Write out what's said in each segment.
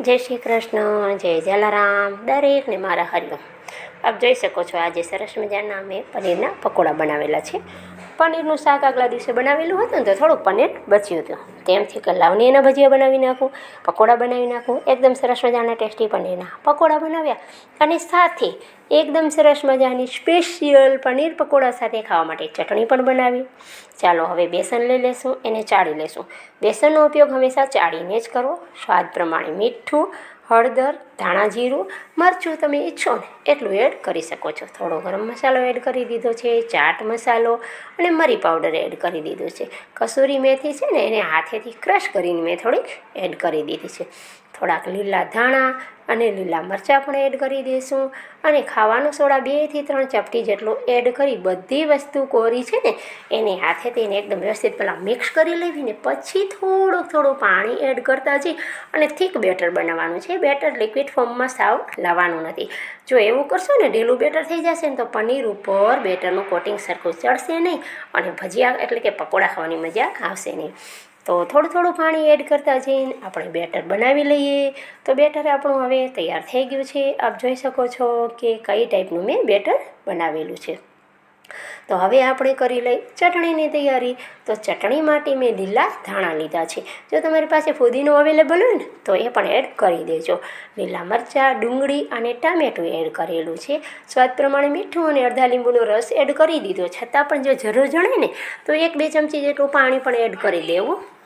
જય શ્રી કૃષ્ણ, જય જલારામ, દરેકને મારા હરિઓમ. આપ જોઈ શકો છો, આજે સરસ મજાના મેં પનીરના પકોડા બનાવેલા છે. પનીરનું શાક આગલા દિવસે બનાવેલું હતું ને, તો થોડુંક પનીર બચ્યું હતું. તેમથી કે લાવને એના ભજીયા બનાવી નાખું, પકોડા બનાવી નાખું. એકદમ સરસ મજાના ટેસ્ટી પનીરના પકોડા બનાવ્યા. અને સાથે એકદમ સરસ મજાની સ્પેશિયલ પનીર પકોડા સાથે ખાવા માટે ચટણી પણ બનાવી. ચાલો હવે બેસન લઈ લેશું, એને ચાળી લેશું. બેસનનો ઉપયોગ હંમેશા ચાળીને જ કરો સ્વાદ પ્રમાણે મીઠું, હળદર, ધાણા જીરું, મરચું તમે ઈચ્છો ને એટલું એડ કરી શકો છો. થોડો ગરમ મસાલો એડ કરી દીધો છે, ચાટ મસાલો અને મરી પાવડર એડ કરી દીધો છે. કસૂરી મેથી છે ને એને હાથેથી ક્રશ કરીને મેં થોડીક એડ કરી દીધી છે. થોડાક લીલા ધાણા અને લીલા મરચાં પણ એડ કરી દઈશું અને ખાવાનો સોડા બેથી ત્રણ ચપટી જેટલું એડ કરી બધી વસ્તુ કોરી છે ને, એને હાથેથી એને એકદમ વ્યવસ્થિત પહેલાં મિક્સ કરી લેવી ને પછી થોડું થોડું પાણી એડ કરતા જઈ અને થીક બેટર બનાવવાનું છે. બેટર લિક્વિડ ફોર્મમાં સાવ લાવવાનું નથી. જો એવું કરશો ને, ઢીલું બેટર થઈ જશે ને તો પનીર ઉપર બેટરનું કોટિંગ સરખું ચડશે નહીં. અને ભજીયા એટલે કે પકોડા ખાવાની મજા આવશે નહીં. તો થોડું થોડું પાણી એડ કરતા જઈને આપણે બેટર બનાવી લઈએ. તો બેટર આપણું હવે તૈયાર થઈ ગયું છે. આપ જોઈ શકો છો કે કઈ ટાઈપનું મેં બેટર બનાવેલું છે. તો હવે આપણે કરી લઈ ચટણીની તૈયારી. તો ચટણી માટે મેં લીલા ધાણા લીધા છે. જો તમારી પાસે ફુદીનો અવેલેબલ હોય ને, તો એ પણ એડ કરી દેજો. લીલા મરચાં, ડુંગળી અને ટામેટું એડ કરેલું છે. સ્વાદ પ્રમાણે મીઠું અને અડધા લીંબુનો રસ એડ કરી દીધો. છતાં પણ જો જરૂર જણે ને, તો એક બે ચમચી જેટલું પાણી પણ એડ કરી દેવું.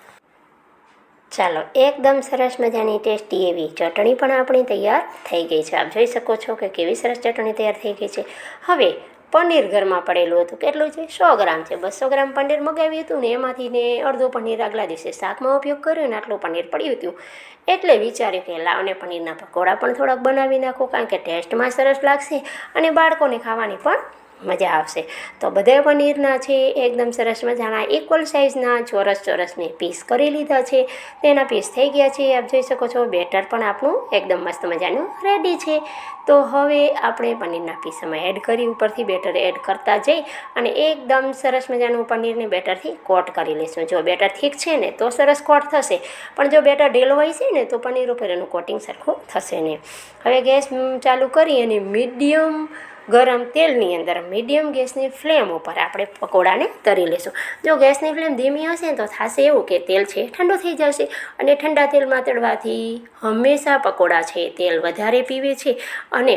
ચાલો, એકદમ સરસ મજાની ટેસ્ટી એવી ચટણી પણ આપણી તૈયાર થઈ ગઈ છે. આપ જોઈ શકો છો કે કેવી સરસ ચટણી તૈયાર થઈ ગઈ છે. હવે, પનીર ઘરમાં પડેલું હતું. કેટલું છે? સો ગ્રામ છે. બસો ગ્રામ પનીર મગાવ્યું હતું ને એમાંથી ને અડધો પનીર આગલા દિવસે શાકમાં ઉપયોગ કર્યો ને આટલું પનીર પડ્યું હતું. એટલે વિચાર્યું કે લાવને પનીરના પકોડા પણ થોડાક બનાવી નાખો, કારણ કે ટેસ્ટમાં સરસ લાગશે અને બાળકોને ખાવાની પણ મજા આવશે. તો બધા પનીરના છે, એકદમ સરસ મજાના ઇક્વલ સાઇઝના ચોરસ ચોરસને પીસ કરી લીધા છે. તેના પીસ થઈ ગયા છે. આપ જોઈ શકો છો, બેટર પણ આપણું એકદમ મસ્ત મજાનું રેડી છે. તો હવે આપણે પનીરના પીસમાં એડ કરી, ઉપરથી બેટર એડ કરતા જઈ અને એકદમ સરસ મજાનું પનીરને બેટરથી કોટ કરી લઈશું. જો બેટર ઠીક છે ને, તો સરસ કોટ થશે. પણ જો બેટર ઢીલો હોય છે ને, તો પનીર ઉપર એનું કોટિંગ સરખું થશે નહીં. હવે ગેસ ચાલુ કરી અને મીડિયમ ગરમ તેલની અંદર મીડિયમ ગેસની ફ્લેમ ઉપર આપણે પકોડાને તરી લઈશું જો ગેસની ફ્લેમ ધીમી હશે ને તો થશે એવું કે તેલ છે ઠંડુ થઈ જશે અને ઠંડા તેલમાં તળવાથી હંમેશા પકોડા છે તેલ વધારે પીવે છે અને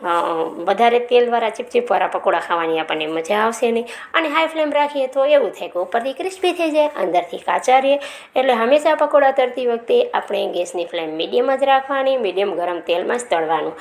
વધારે તેલવાળા ચીપચીપવાળા પકોડા ખાવાની આપણને મજા આવશે નહીં. અને હાઈ ફ્લેમ રાખીએ તો એવું થાય કે ઉપરથી ક્રિસ્પી થઈ જાય, અંદરથી કાચા રહીએ એટલે હંમેશા પકોડા તળતી વખતે આપણે ગેસની ફ્લેમ મીડિયમ જ રાખવાની મીડિયમ ગરમ તેલમાં જ તળવાનું.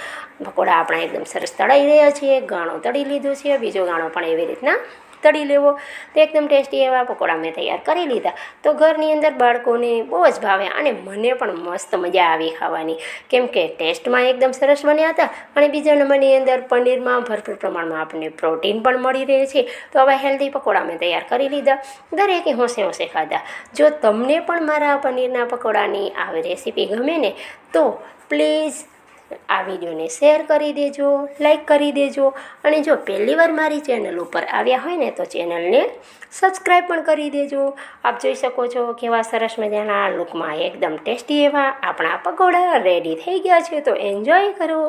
પકોડા આપણા એકદમ સરસ તળાઈ રહ્યા છીએ, ગાણો તળી લીધું છે, બીજો ગાણો પણ એવી રીતના તળી લેવો. તો એકદમ ટેસ્ટી એવા પકોડા મેં તૈયાર કરી લીધા. તો ઘરની અંદર બાળકોને બહુ જ ભાવે અને મને પણ મસ્ત મજા આવી ખાવાની. કેમ કે ટેસ્ટમાં એકદમ સરસ બન્યા હતા અને બીજા નંબરની અંદર પનીરમાં ભરપૂર પ્રમાણમાં આપણને પ્રોટીન પણ મળી રહે છે. તો આવા હેલ્ધી પકોડા મેં તૈયાર કરી લીધા. દરેકે હોંશે હોંશે ખાધા. જો તમને પણ મારા પનીરના પકોડાની આવી રેસીપી ગમે ને, તો પ્લીઝ આ વિડીયોને શેર કરી દેજો લાઈક કરી દેજો અને જો પહેલી વાર મારી ચેનલ ઉપર આવ્યા હોય ને તો ચેનલને સબસ્ક્રાઈબ પણ કરી દેજો. આપ જોઈ શકો છો કેવા સરસ મજાના લુકમાં એકદમ ટેસ્ટી એવા આપણા પકોડા રેડી થઈ ગયા છે, તો એન્જોય કરો.